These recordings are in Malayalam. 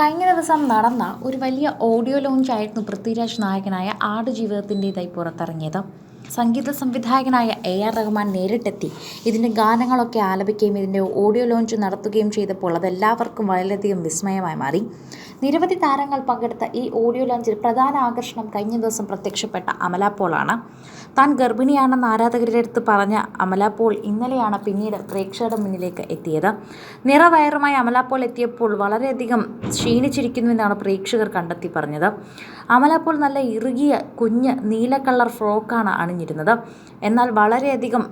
കഴിഞ്ഞ ദിവസം നടന്ന ഒരു വലിയ ഓഡിയോ ലോഞ്ചായിരുന്നു പൃഥ്വിരാജ് നായകനായ ആടുജീവിതത്തിന്റെതായി പുറത്തിറങ്ങിയത്. സംഗീത സംവിധായകനായ എ ആർ റഹ്മാൻ നേരിട്ടെത്തി. ഇതിന്റെ ഗാനങ്ങളൊക്കെ ആലപിക്കുകയും ഇതിന്റെ ഓഡിയോ ലോഞ്ച് നടത്തുകയും ചെയ്തപ്പോൾ അതെല്ലാവർക്കും വളരെയധികം വിസ്മയമായി മാറി. നിരവധി താരങ്ങൾ പങ്കെടുത്ത ഈ ഓഡിയോ ലോഞ്ചിൽ പ്രധാന ആകർഷണം കഴിഞ്ഞ ദിവസം പ്രത്യക്ഷപ്പെട്ട അമല പോളാണ്. താൻ ഗർഭിണിയാണെന്ന് ആരാധകരുടെ അടുത്ത് പറഞ്ഞ അമല പോൾ ഇന്നലെയാണ് പിന്നീട് പ്രേക്ഷകരുടെ മുന്നിലേക്ക് എത്തിയത്. നിറവയറുമായി അമല പോൾ എത്തിയപ്പോൾ വളരെയധികം ക്ഷീണിച്ചിരിക്കുന്നുവെന്നാണ് പ്രേക്ഷകർ കണ്ടെത്തി പറഞ്ഞത്. അമല പോൾ നല്ല ഇറുകിയ കുഞ്ഞ് നീല കളർ ഫ്രോക്കാണ് അണിഞ്ഞിരുന്നത്. എന്നാൽ വളരെയധികം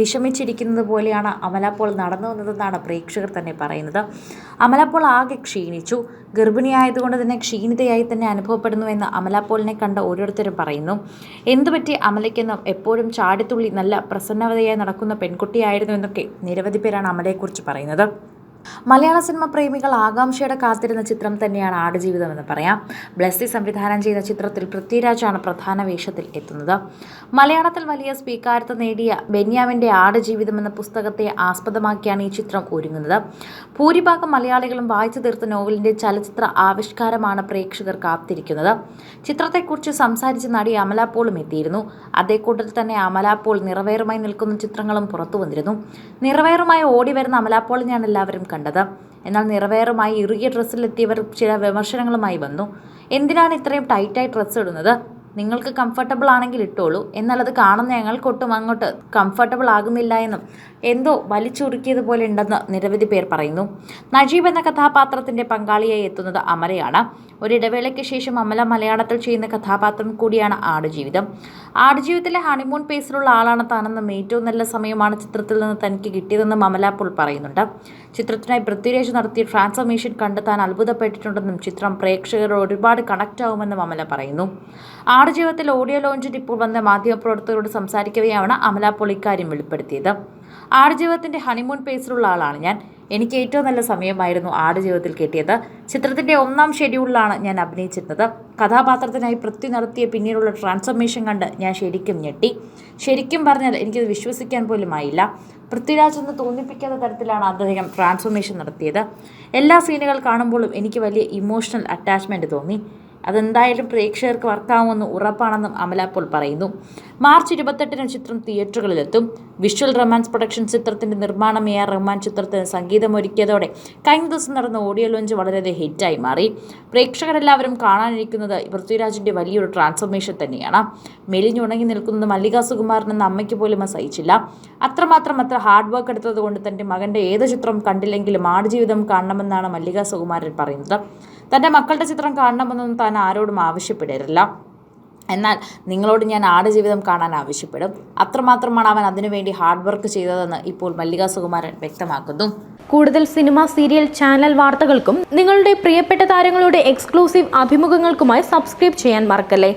വിഷമിച്ചിരിക്കുന്നത് പോലെയാണ് അമല പോൾ നടന്നു വന്നതെന്നാണ് പ്രേക്ഷകർ തന്നെ പറയുന്നത്. അമല പോൾ ആകെ ക്ഷീണിച്ചു. ഗർഭിണിയായതുകൊണ്ട് തന്നെ ക്ഷീണിതയായി തന്നെ അനുഭവപ്പെടുന്നു എന്ന് അനുഭവപ്പെടുന്നുവെന്ന് അമലപ്പോളിനെ കണ്ട ഓരോരുത്തരും പറയുന്നു. എന്തുപറ്റി അമലയ്ക്കെന്നും എപ്പോഴും ചാടിത്തുള്ളി നല്ല പ്രസന്നവതയായി നടക്കുന്ന പെൺകുട്ടിയായിരുന്നു എന്നൊക്കെ നിരവധി പേരാണ് അമലയെക്കുറിച്ച് പറയുന്നത്. മലയാള സിനിമ പ്രേമികൾ ആകാംക്ഷയുടെ കാത്തിരുന്ന ചിത്രം തന്നെയാണ് ആടുജീവിതം എന്ന് പറയാം. ബ്ലസ്സി സംവിധാനം ചെയ്ത ചിത്രത്തിൽ പൃഥ്വിരാജാണ് പ്രധാന വേഷത്തിൽ എത്തുന്നത്. മലയാളത്തിൽ വലിയ സ്വീകാര്യത നേടിയ ബെന്യാമിന്റെ ആടുജീവിതം എന്ന പുസ്തകത്തെ ആസ്പദമാക്കിയാണ് ഈ ചിത്രം ഒരുങ്ങുന്നത്. ഭൂരിഭാഗം മലയാളികളും വായിച്ചു തീർത്ത നോവലിന്റെ ചലച്ചിത്ര ആവിഷ്കാരമാണ് പ്രേക്ഷകർ കാത്തിരിക്കുന്നത്. ചിത്രത്തെക്കുറിച്ച് സംസാരിച്ച നടി അമലാപ്പോളും എത്തിയിരുന്നു. അതേ കൂട്ടത്തിൽ തന്നെ അമലാപ്പോൾ പോൾ നിറവേറുമായി നിൽക്കുന്ന ചിത്രങ്ങളും പുറത്തു വന്നിരുന്നു. നിറവേറുമായി ഓടി വരുന്ന അമലാപ്പോളിനെയാണ് എല്ലാവരും കണ്ടത്. എന്നാൽ നിറവേറുമായി ഇറുകിയ ഡ്രസ്സിലെത്തിയവർ ചില വിമർശനങ്ങളുമായി വന്നു. എന്തിനാണ് ഇത്രയും ടൈറ്റായി ഡ്രസ്സ് ഇടുന്നത്? നിങ്ങൾക്ക് കംഫർട്ടബിൾ ആണെങ്കിൽ ഇട്ടോളൂ. എന്നാൽ അത് കാണുന്ന ഞങ്ങൾക്കൊട്ടും അങ്ങോട്ട് കംഫർട്ടബിൾ ആകുന്നില്ല എന്നും എന്തോ വലിച്ചുറുക്കിയതുപോലെ ഉണ്ടെന്ന് നിരവധി പേർ പറയുന്നു. നജീബ് എന്ന കഥാപാത്രത്തിന്റെ പങ്കാളിയായി എത്തുന്നത് അമലയാണ് ഒരിടവേളയ്ക്ക് ശേഷം അമല മലയാളത്തിൽ ചെയ്യുന്ന കഥാപാത്രം കൂടിയാണ് ആടുജീവിതം. ആടുജീവിതത്തിലെ ഹണിമൂൺ പേസിലുള്ള ആളാണ് താനെന്നും ഏറ്റവും നല്ല സമയമാണ് ചിത്രത്തിൽ നിന്ന് തനിക്ക് കിട്ടിയതെന്നും അമല പോൾ പറയുന്നുണ്ട്. ചിത്രത്തിനായി പൃഥ്വിരാജ് നടത്തിയ ട്രാൻസ്ഫർമേഷൻ കണ്ട് താൻ അത്ഭുതപ്പെട്ടിട്ടുണ്ടെന്നും ചിത്രം പ്രേക്ഷകരോട് ഒരുപാട് കണക്റ്റ് ആവുമെന്നും അമല പറയുന്നു. ആടുജീവിതത്തിൽ ഓഡിയോ ലോഞ്ചിൽ ഇപ്പോൾ വന്ന മാധ്യമപ്രവർത്തകരോട് സംസാരിക്കവെയാണ് അമല പോൾ ഇക്കാര്യം വെളിപ്പെടുത്തിയത്. ആടുജീവിതത്തിന്റെ ഹണിമൂൺ പേസിലുള്ള ആളാണ് ഞാൻ. എനിക്ക് ഏറ്റവും നല്ല സമയമായിരുന്നു ആടുജീവിതത്തിൽ കിട്ടിയത്. ചിത്രത്തിന്റെ ഒന്നാം ഷെഡ്യൂളിലാണ് ഞാൻ അഭിനയിച്ചിരുന്നത്. കഥാപാത്രത്തിനായി പൃഥ്വി നടത്തിയ പിന്നീടുള്ള ട്രാൻസ്ഫർമേഷൻ കണ്ട് ഞാൻ ശരിക്കും ഞെട്ടി. ശരിക്കും പറഞ്ഞാൽ എനിക്കത് വിശ്വസിക്കാൻ പോലും ആയില്ല. പൃഥ്വിരാജ് എന്ന് തോന്നിപ്പിക്കാത്ത തരത്തിലാണ് അദ്ദേഹം ട്രാൻസ്ഫോർമേഷൻ നടത്തിയത്. എല്ലാ സീനുകൾ കാണുമ്പോഴും എനിക്ക് വലിയ ഇമോഷണൽ അറ്റാച്ച്മെന്റ് തോന്നി. അതെന്തായാലും പ്രേക്ഷകർക്ക് വർക്കാവുമെന്ന് ഉറപ്പാണെന്നും അമല പോൾ പറയുന്നു. മാർച്ച് ഇരുപത്തെട്ടിന് ചിത്രം തിയേറ്ററുകളിലെത്തും. വിഷ്വൽ റൊമാൻസ് പ്രൊഡക്ഷൻ ചിത്രത്തിന്റെ നിർമ്മാണം എ ആർ റഹ്മാൻ ചിത്രത്തിന് സംഗീതമൊരുക്കിയതോടെ കഴിഞ്ഞ ദിവസം നടന്ന ഓഡിയോ ലോഞ്ച് വളരെയധികം ഹിറ്റായി മാറി. പ്രേക്ഷകരെല്ലാവരും കാണാനിരിക്കുന്നത് പൃഥ്വിരാജിന്റെ വലിയൊരു ട്രാൻസ്ഫോർമേഷൻ തന്നെയാണ്. മെലിഞ്ഞുണങ്ങി നിൽക്കുന്നത് മല്ലിക സുകുമാരൻ എന്ന അമ്മയ്ക്ക് പോലും സഹിച്ചില്ല അത്രമാത്രം അത്ര ഹാർഡ് വർക്ക് എടുത്തത് കൊണ്ട് തന്റെ മകന്റെ ഏത് ചിത്രം കണ്ടില്ലെങ്കിലും ആടുജീവിതം കാണണമെന്നാണ് മല്ലിക സുകുമാരൻ പറയുന്നത്. തന്റെ മക്കളുടെ ചിത്രം കാണണമെന്നൊന്നും താൻ ആരോടും ആവശ്യപ്പെടരില്ല എന്നാൽ നിങ്ങളോട് ഞാൻ ആടുജീവിതം കാണാൻ ആവശ്യപ്പെടും. അത്രമാത്രമാണ് അവൻ അതിനുവേണ്ടി ഹാർഡ് വർക്ക് ചെയ്തതെന്ന് ഇപ്പോൾ മല്ലിക സുകുമാരൻ വ്യക്തമാക്കുന്നു. കൂടുതൽ സിനിമ സീരിയൽ ചാനൽ വാർത്തകൾക്കും നിങ്ങളുടെ പ്രിയപ്പെട്ട താരങ്ങളുടെ എക്സ്ക്ലൂസീവ് അഭിമുഖങ്ങൾക്കുമായി സബ്സ്ക്രൈബ് ചെയ്യാൻ മറക്കല്ലേ?